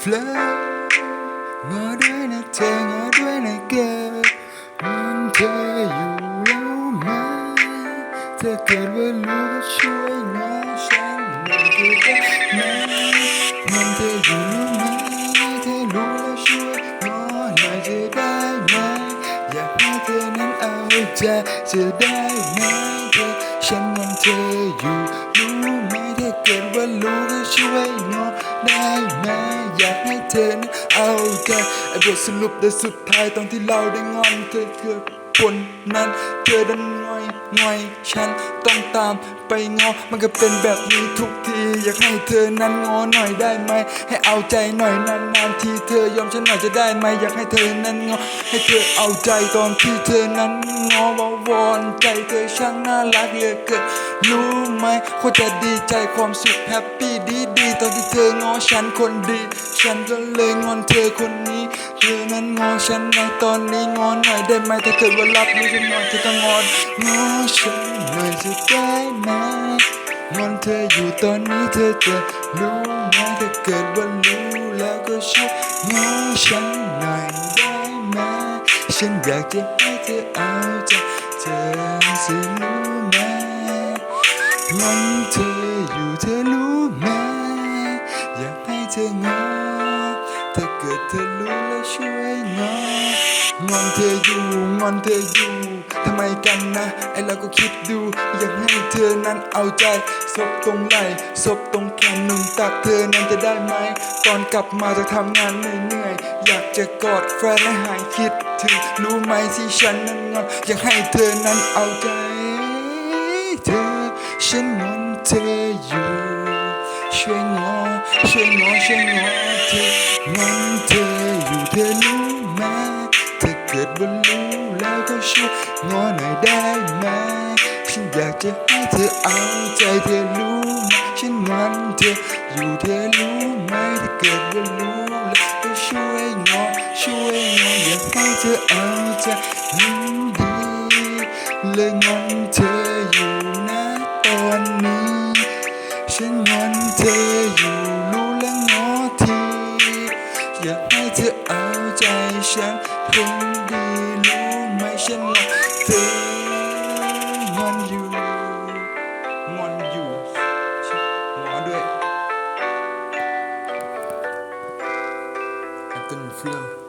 ฟลงอด้วยนะเธองอด้วยนะเกิร์มันเธออยู่แล้วไหมถ้าเกิดว่ารู้ก็ช่วยงอฉันหน่อได้ไหมมันเธออยู่รู้ไหมเธอรู้แล้วช่วยงอหน่อยจะได้ไหมอยากให้เธอนั้นเอาใจจะได้ไหมเธอฉันมันเธออยู่รู้ไหม เธอนั้นเอาใจไอ้บทสรุปในสุดท้ายตอนที่เราได้งอนเธอเกือบคนนั้นเธอดันงอยงอยฉันต้องตาม ไปงอ มันก็เป็นแบบนี้ทุกที อยากให้เธอนั้นงอหน่อยได้ไหม ให้เอาใจหน่อยนานๆทีเธอยอมฉันหน่อยจะได้ไหม อยากให้เธอนั้นงอ ให้เธอเอาใจตอนที่เธอนั้นงอวาวอนใจเธอช่างน่ารักเหลือเกินรู้ไหมควรจะดีใจความสุขแฮปปี้ดีดีๆตอนที่เธองอฉันคนดี ฉันก็เลยงอนเธอคนนี้เธอนั้นงอฉันในตอนนี้งอนหน่อยได้ไหมถ้าเกิดว่ารับรู้ฉันหน่อยเธอก็งอนงอฉันหน่อยจะได้ไหมอนเธออยู่ตอนนี้เธอจะรู้ไหมถ้าเกิดว่ารู้แล้วก็ช่วยงอฉันหน่อยได้ไหมฉันอยากจะให้เธอเอาใจเธอสิรู้ไหมงอนเธออยู่เธอรู้ไหมอยากให้เธองอถ้าเกิดเธอรู้แล้วช่วยงองอนเธออยู่งอนเธออยู่ ทำไมกันนะไอเราก็คิดดู อยากให้เธอนั้นเอาใจซบตรงไหล่ซบตรงแขนหนุนตักเธอนั้นจะได้ไหมตอนกลับมาจากทำงานเหนื่อยๆอยากจะกอดแฟนและหายคิดถึงรู้ไหมที่ฉันนั้นงอนอยากให้เธอนั้นเอาใจ เธอ ฉันงอนเธออยู่ช่วยงอช่วยงอช่วยงอเธองอนเธออยู่เธอ งอหน่อยได้ไหมฉันอยากจะให้เธอเอาใจเธอรู้ไหมฉันงอนเธออยู่เธอรู้ไหมถ้าเกิดว่ารู้แล้วก็ช่วยงอช่วยงออยากให้เธอเอาใจยินดีเลยงอนเธออยู่นะตอนนี้ ฉันงอนเธออยู่รู้และงอทีอยากให้เธอเอาใจฉันคนดีรู้ไหมฉัน งอนเธองอนอยู่งอนอยู่งอด้วย Anthony Flow